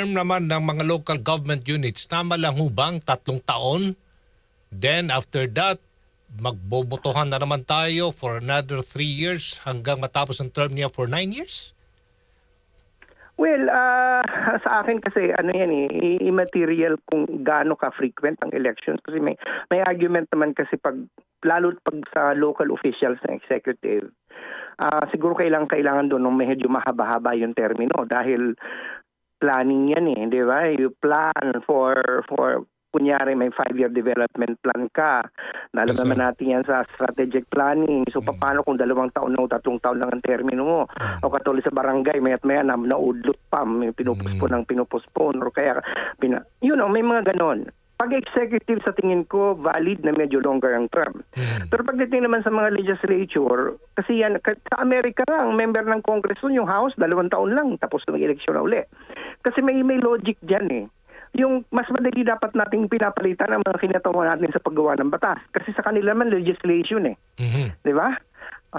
term naman ng mga local government units, tama lang ho bang tatlong taon? Then after that, magbobotohan na naman tayo for another three years hanggang matapos ang term niya for nine years? Well, ah, sa akin kasi ano yan eh, immaterial kung gaano ka-frequent ang elections kasi may may argument naman kasi pag lalo pag sa local officials ng executive, ah siguro kailangan kailangan doon ng medyo mahaba-haba yung termino dahil planning yan eh, di ba? You plan for for kunyari may five-year development plan ka. Alam naman natin yan sa strategic planning. So, paano kung dalawang taon na o tatlong taon lang ang termino mo? O katulad sa barangay, maya't maya na naudlot pa, may pinupuspon ng pinupuspon. Or kaya, pina, you know, may mga ganon. Pag executive sa tingin ko, valid na medyo longer ang term. Mm. Pero pagdating naman sa mga legislature, kasi yan, sa Amerika nga, ang member ng Congress nun, yung House, dalawang taon lang, tapos na mag-eleksyon na uli. Kasi may, may logic dyan eh. Yung mas madali dapat nating pinapalitan ang mga kinatawa natin sa paggawa ng batas. Kasi sa kanila man legislation eh. Mhm. Di ba?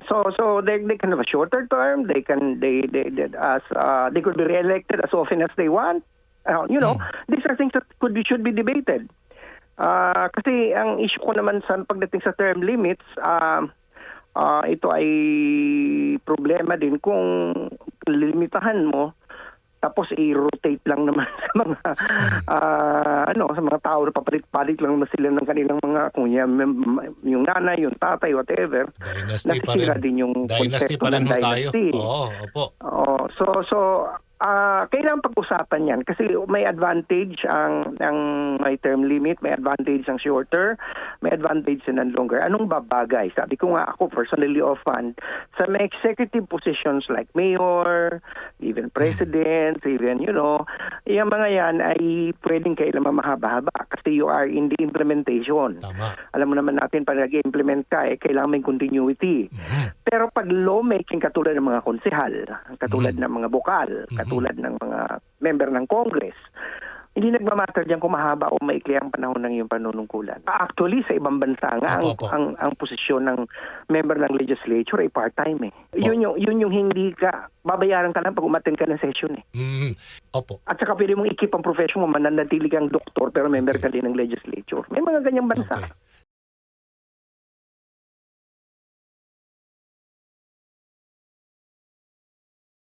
So so they they can have a shorter term. They can they they, they as uh, they could be reelected as often as they want. Uh, you know, these are things that could be should be debated. Ah, kasi ang issue ko naman sa pagdating sa term limits, ah ah, ito ay problema din kung limitahan mo tapos i-rotate lang naman sa mga ah, ano sa mga tao na papalit-palit lang naman sila ng kanilang mga kunya yung nanay, yung tatay, whatever. Dynasty pa rin. Din yung Dynasty pa rin ho tayo. Oo, opo. Oo. So so ah kailangan pag-usapan 'yan kasi may advantage ang ang may term limit, may advantage ang shorter, may advantage ng longer. Anong babagay? Sabi ko nga ako personally often sa may executive positions like mayor, even president, even you know, yung mga yan ay pwedeng kailangan mahaba-haba kasi you are in the implementation. Tama. Alam mo naman natin pag nag-implement ka, eh, kailangan may continuity. Mhm. Pero pag lawmaking katulad ng mga konsehal, katulad Mhm. ng mga bukal, katulad ng mga member ng Congress, hindi nagmamatter diyan kung mahaba o maikli ang panahon ng iyong panunungkulan. Actually, sa ibang bansa nga, ang, Opo, ang, ang posisyon ng member ng legislature ay part-time eh. Yun yung, yun yung hindi ka, babayaran ka lang pag umattend ka ng session eh. Mhm. Opo. At saka pwede mong ikip ang profession mo, mananatili kang doktor pero member ka din ng legislature. May mga ganyang bansa. Okay.